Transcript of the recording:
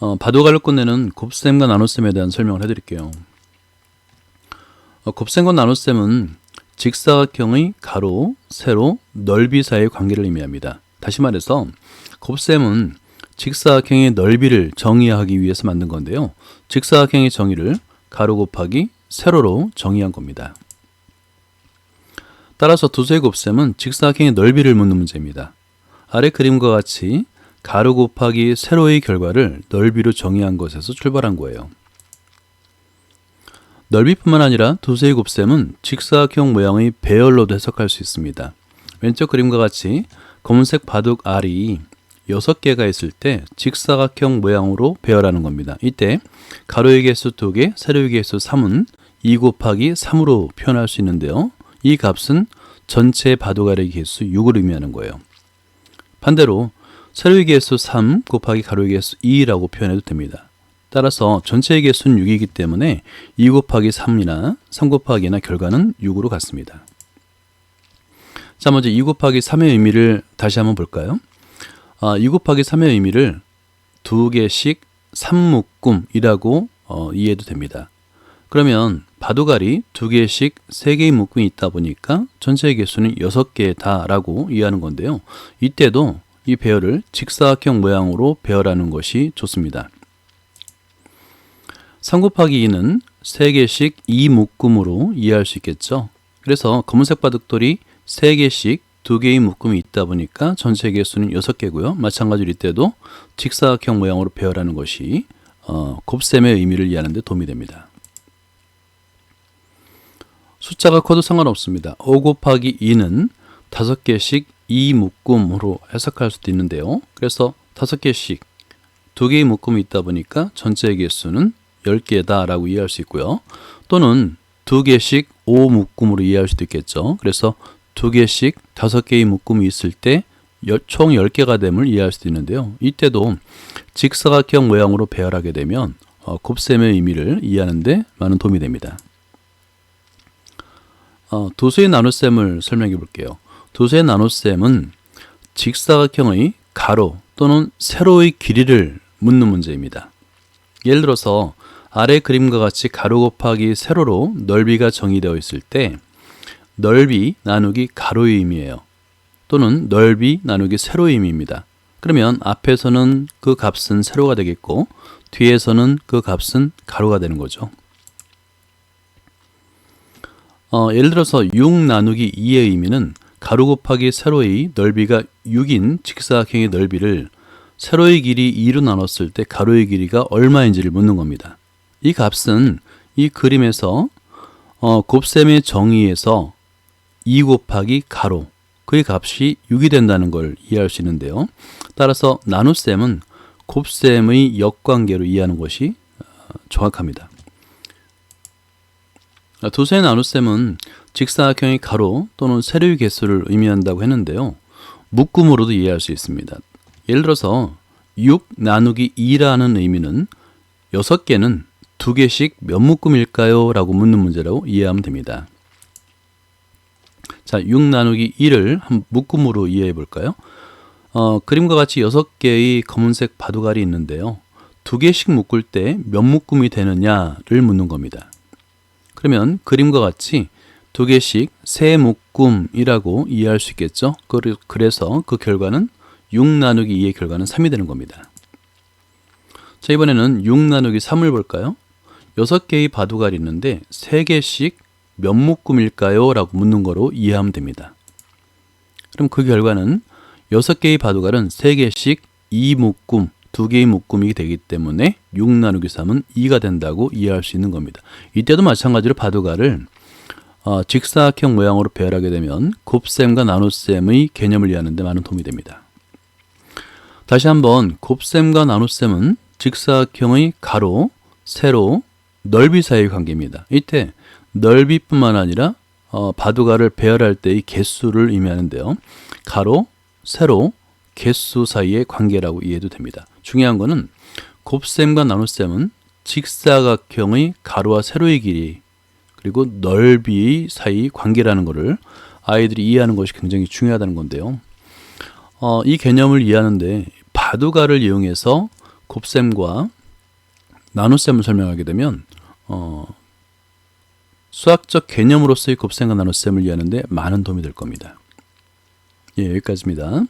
어, 바둑알을 끝내는 곱셈과 나눗셈에 대한 설명을 해드릴게요. 어, 곱셈과 나눗셈은 직사각형의 가로, 세로, 넓이 사이의 관계를 의미합니다. 다시 말해서 곱셈은 직사각형의 넓이를 정의하기 위해서 만든 건데요. 직사각형의 정의를 가로 곱하기 세로로 정의한 겁니다. 따라서 두수의 곱셈은 직사각형의 넓이를 묻는 문제입니다. 아래 그림과 같이 가로 곱하기 세로의 결과를 넓이로 정의한 것에서 출발한 거예요. 넓이뿐만 아니라 두세의 곱셈은 직사각형 모양의 배열로도 해석할 수 있습니다. 왼쪽 그림과 같이 검은색 바둑 알이 6개가 있을 때 직사각형 모양으로 배열하는 겁니다. 이때 가로의 개수 2개, 세로의 개수 3은 2 곱하기 3으로 표현할 수 있는데요. 이 값은 전체 바둑 알의 개수 6을 의미하는 거예요. 반대로 세로의 개수 3 곱하기 가로의 개수 2라고 표현해도 됩니다. 따라서 전체의 개수는 6이기 때문에 2 곱하기 3이나 3 곱하기나 결과는 6으로 같습니다. 자, 먼저 2 곱하기 3의 의미를 다시 한번 볼까요? 아, 2 곱하기 3의 의미를 두 개씩 3묶음이라고 어, 이해해도 됩니다. 그러면 바둑알이 두 개씩 세 개의 묶음이 있다 보니까 전체의 개수는 6개다라고 이해하는 건데요. 이때도 이 배열을 직사각형 모양으로 배열하는 것이 좋습니다. 3 곱하기 2는 3개씩 2묶음으로 이해할 수 있겠죠. 그래서 검은색 바둑돌이 3개씩 2개의 묶음이 있다 보니까 전체 개수는 6개고요. 마찬가지로 이때도 직사각형 모양으로 배열하는 것이 어, 곱셈의 의미를 이해하는 데 도움이 됩니다. 숫자가 커도 상관없습니다. 5 곱하기 2는 5개씩 2묶음으로 해석할 수도 있는데요. 그래서 5개씩 2개의 묶음이 있다 보니까 전체 개수는 10개다라고 이해할 수 있고요. 또는 2개씩 5 묶음으로 이해할 수도 있겠죠. 그래서 2개씩 5개의 묶음이 있을 때 총 10개가 됨을 이해할 수도 있는데요. 이때도 직사각형 모양으로 배열하게 되면 어, 곱셈의 의미를 이해하는 데 많은 도움이 됩니다. 어, 도수의 나눗셈을 설명해 볼게요. 도수의 나눗셈은 직사각형의 가로 또는 세로의 길이를 묻는 문제입니다. 예를 들어서 아래 그림과 같이 가로 곱하기 세로로 넓이가 정의되어 있을 때 넓이 나누기 가로의 의미예요. 또는 넓이 나누기 세로의 의미입니다. 그러면 앞에서는 그 값은 세로가 되겠고 뒤에서는 그 값은 가로가 되는 거죠. 어, 예를 들어서 6 나누기 2의 의미는 가로 곱하기 세로의 넓이가 6인 직사각형의 넓이를 세로의 길이 2로 나눴을 때 가로의 길이가 얼마인지를 묻는 겁니다. 이 값은 이 그림에서 어, 곱셈의 정의에서 2 곱하기 가로 그의 값이 6이 된다는 걸 이해할 수 있는데요. 따라서 나눗셈은 곱셈의 역관계로 이해하는 것이 어, 정확합니다. 도세의 나눗셈은 직사각형의 가로 또는 세로의 개수를 의미한다고 했는데요. 묶음으로도 이해할 수 있습니다. 예를 들어서 6 나누기 2라는 의미는 6개는 2개씩 몇 묶음일까요? 라고 묻는 문제라고 이해하면 됩니다. 자, 6 나누기 2를 한 묶음으로 이해해 볼까요? 어, 그림과 같이 6개의 검은색 바둑알이 있는데요. 2개씩 묶을 때 몇 묶음이 되느냐를 묻는 겁니다. 그러면 그림과 같이 2개씩 세 묶음이라고 이해할 수 있겠죠? 그래서 그 결과는 6 나누기 2의 결과는 3이 되는 겁니다. 자, 이번에는 6 나누기 3을 볼까요? 6개의 바둑알이 있는데 3개씩 몇 묶음일까요? 라고 묻는 거로 이해하면 됩니다. 그럼 그 결과는 6개의 바둑알은 3개씩 2묶음, 2개의 묶음이 되기 때문에 6 나누기 3은 2가 된다고 이해할 수 있는 겁니다. 이때도 마찬가지로 바둑알을 어, 직사각형 모양으로 배열하게 되면 곱셈과 나눗셈의 개념을 이해하는 데 많은 도움이 됩니다. 다시 한번 곱셈과 나눗셈은 직사각형의 가로, 세로, 넓이 사이의 관계입니다. 이때 넓이뿐만 아니라 어, 바둑알을 배열할 때의 개수를 의미하는데요. 가로, 세로, 개수 사이의 관계라고 이해해도 됩니다. 중요한 것은 곱셈과 나눗셈은 직사각형의 가로와 세로의 길이 그리고 넓이 사이 관계라는 것을 아이들이 이해하는 것이 굉장히 중요하다는 건데요. 어, 이 개념을 이해하는데 바둑알을 이용해서 곱셈과 나눗셈을 설명하게 되면 어, 수학적 개념으로서의 곱셈과 나눗셈을 이해하는데 많은 도움이 될 겁니다. 예, 여기까지입니다.